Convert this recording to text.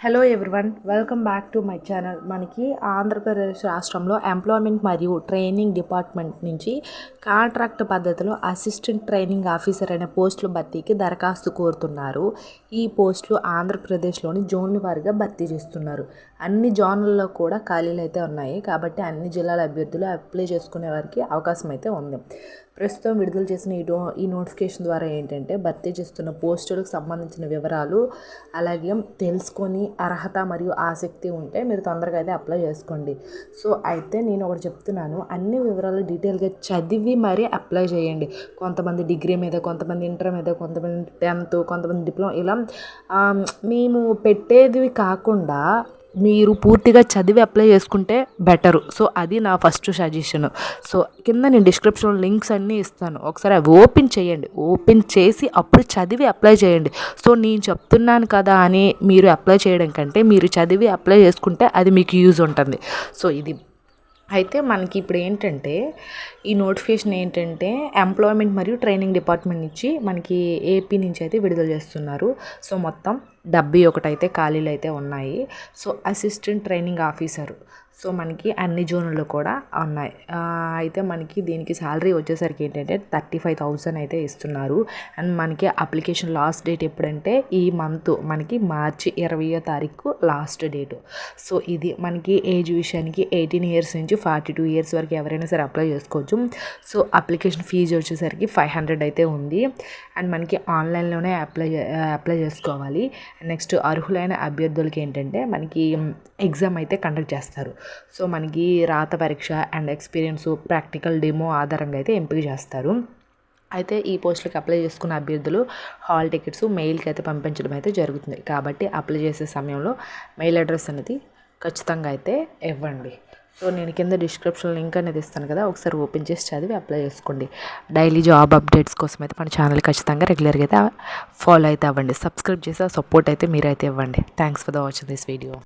Hello everyone welcome back to my channel మనకి ఆంధ్రప్రదేశ్ రాష్ట్రంలో employment మరియు ట్రైనింగ్ డిపార్ట్మెంట్ నుంచి కాంట్రాక్ట్ పద్ధతిలో అసిస్టెంట్ ట్రైనింగ్ ఆఫీసర్ అనే పోస్టుల భర్తీకి దరఖాస్తు కోరుతున్నారు. ఈ పోస్టులు ఆంధ్రప్రదేశ్లోని జోన్ల వారిగా భర్తీ చేస్తున్నారు. అన్ని జోన్లలో కూడా ఖాళీలు అయితే ఉన్నాయి. కాబట్టి అన్ని జిల్లాల అభ్యర్థులు అప్లై చేసుకునే వారికి అవకాశం అయితే ఉంది. ప్రస్తుతం విడుదల చేసిన ఈ డో ఈ నోటిఫికేషన్ ద్వారా ఏంటంటే భర్తీ చేస్తున్న పోస్టులకు సంబంధించిన వివరాలు అలాగే తెలుసుకొని అర్హత మరియు ఆసక్తి ఉంటే మీరు తొందరగా అయితే అప్లై చేసుకోండి. సో అయితే నేను ఒకటి చెప్తున్నాను. అన్ని వివరాలు డీటెయిల్గా చదివి మరీ అప్లై చేయండి. కొంతమంది డిగ్రీ మీద కొంతమంది ఇంటర్ మీద కొంతమంది టెన్త్ కొంతమంది డిప్లొమా ఇలా మేము పెట్టేది కాకుండా మీరు పూర్తిగా చదివి అప్లై చేసుకుంటే బెటరు సో అది నా ఫస్ట్ సజెషన్ సో కింద నేను డిస్క్రిప్షన్ లింక్స్ అన్నీ ఇస్తాను. ఒకసారి అవి ఓపెన్ చేయండి. ఓపెన్ చేసి అప్పుడు చదివి అప్లై చేయండి. సో నేను చెప్తున్నాను కదా అని మీరు అప్లై చేయడం కంటే మీరు చదివి అప్లై చేసుకుంటే అది మీకు యూజ్ ఉంటుంది. సో ఇది. అయితే మనకి ఇప్పుడు ఏంటంటే ఈ నోటిఫికేషన్ ఏంటంటే ఎంప్లాయ్మెంట్ మరియు ట్రైనింగ్ డిపార్ట్మెంట్ నుంచి మనకి ఏపీ నుంచి అయితే విడుదల చేస్తున్నారు. సో మొత్తం డెబ్బై ఒకటైతే ఖాళీలు అయితే ఉన్నాయి. So assistant training officer so మనకి అన్ని జోన్లు కూడా ఉన్నాయి. అయితే మనకి దీనికి శాలరీ వచ్చేసరికి ఏంటంటే థర్టీ ఫైవ్ థౌజండ్ అయితే ఇస్తున్నారు. అండ్ మనకి అప్లికేషన్ లాస్ట్ డేట్ ఎప్పుడంటే ఈ మంత్ మనకి మార్చి ఇరవయో తారీఖు లాస్ట్ డేటు సో ఇది మనకి ఏజ్ విషయానికి ఎయిటీన్ ఇయర్స్ నుంచి ఫార్టీ టూ ఇయర్స్ వరకు ఎవరైనా సరే అప్లై చేసుకోవచ్చు. సో అప్లికేషన్ ఫీజు వచ్చేసరికి ఫైవ్ హండ్రెడ్ అయితే ఉంది. అండ్ మనకి ఆన్లైన్లోనే అప్లై అప్లై చేసుకోవాలి. నెక్స్ట్ అర్హులైన అభ్యర్థులకి ఏంటంటే మనకి ఎగ్జామ్ అయితే కండక్ట్ చేస్తారు. సో మనకి రాత పరీక్ష అండ్ ఎక్స్పీరియన్స్ ప్రాక్టికల్ డెమో ఆధారంగా అయితే ఎంపిక చేస్తారు. అయితే ఈ పోస్టులకు అప్లై చేసుకున్న అభ్యర్థులు హాల్ టికెట్స్ మెయిల్కి అయితే పంపించడం అయితే జరుగుతుంది. కాబట్టి అప్లై చేసే సమయంలో మెయిల్ అడ్రస్ అనేది ఖచ్చితంగా అయితే ఇవ్వండి. సో నేను కింద డిస్క్రిప్షన్ లింక్ అనేది ఇస్తాను కదా ఒకసారి ఓపెన్ చేసి చదివి అప్లై చేసుకోండి. డైలీ జాబ్ అప్డేట్స్ కోసం అయితే మన ఛానల్ ఖచ్చితంగా రెగ్యులర్గా అయితే ఫాలో అయితే అవ్వండి. సబ్స్క్రైబ్ చేసి సపోర్ట్ అయితే మీరైతే ఇవ్వండి. Thanks for the watching this video